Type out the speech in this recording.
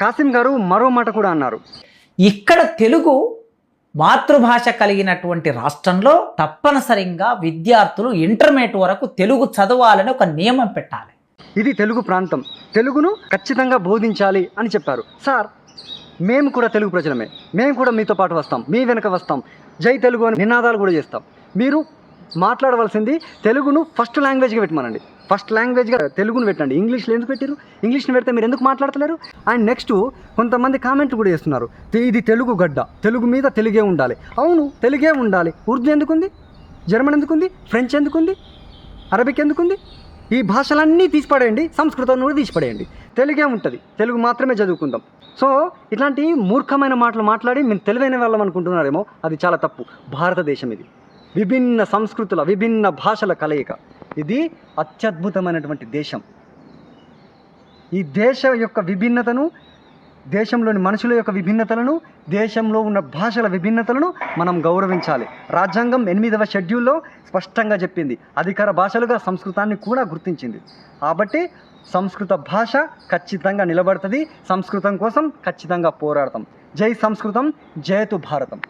కాసిం గారు మరో మాట కూడా అన్నారు. ఇక్కడ తెలుగు మాతృభాష కలిగినటువంటి రాష్ట్రంలో తప్పనిసరిగా విద్యార్థులు ఇంటర్మీడియట్ వరకు తెలుగు చదవాలని ఒక నియమం పెట్టాలి. ఇది తెలుగు ప్రాంతం. తెలుగును ఖచ్చితంగా బోధించాలి అని చెప్పారు. సార్ మేము కూడా తెలుగు ప్రజలమే. మేము కూడా మీతో పాటు వస్తాం. మీ వెనక వస్తాం. జై తెలుగు అని నినాదాలు కూడా చేస్తాం. మీరు మాట్లాడవలసింది తెలుగును ఫస్ట్ లాంగ్వేజ్గా పెట్టమనండి. ఫస్ట్ లాంగ్వేజ్గా తెలుగును పెట్టండి. ఇంగ్లీష్లో ఎందుకు పెట్టారు ఇంగ్లీష్ని పెడితే మీరు ఎందుకు మాట్లాడతలేరు? అండ్ నెక్స్ట్ కొంతమంది కామెంట్ కూడా చేస్తున్నారు. ఇది తెలుగు గడ్డ. తెలుగు మీద తెలుగే ఉండాలి. అవును తెలుగే ఉండాలి. ఉర్దూ ఎందుకుంది? జర్మన్ ఎందుకుంది? ఫ్రెంచ్ ఎందుకుంది? అరబిక్ ఎందుకుంది? ఈ భాషలన్నీ తీసిపడేయండి. సంస్కృతం కూడా తీసిపడేయండి. తెలుగే ఉంటుంది. తెలుగు మాత్రమే చదువుకుందాం. సో ఇట్లాంటి మూర్ఖమైన మాటలు మాట్లాడి మేము తెలివైన వాళ్ళం అనుకుంటున్నారేమో అది చాలా తప్పు. భారతదేశం ఇది. విభిన్న సంస్కృతుల విభిన్న భాషల కలయిక. ఇది అత్యద్భుతమైనటువంటి దేశం. ఈ దేశ యొక్క విభిన్నతను దేశంలోని మనుషుల యొక్క విభిన్నతలను దేశంలో ఉన్న భాషల విభిన్నతలను మనం గౌరవించాలి. రాజ్యాంగం ఎనిమిదవ షెడ్యూల్లో స్పష్టంగా చెప్పింది. అధికార భాషలుగా సంస్కృతాన్ని కూడా గుర్తించింది. కాబట్టి సంస్కృత భాష ఖచ్చితంగా నిలబడుతుంది. సంస్కృతం కోసం ఖచ్చితంగా పోరాడతాం. జై సంస్కృతం జయతు భారతం.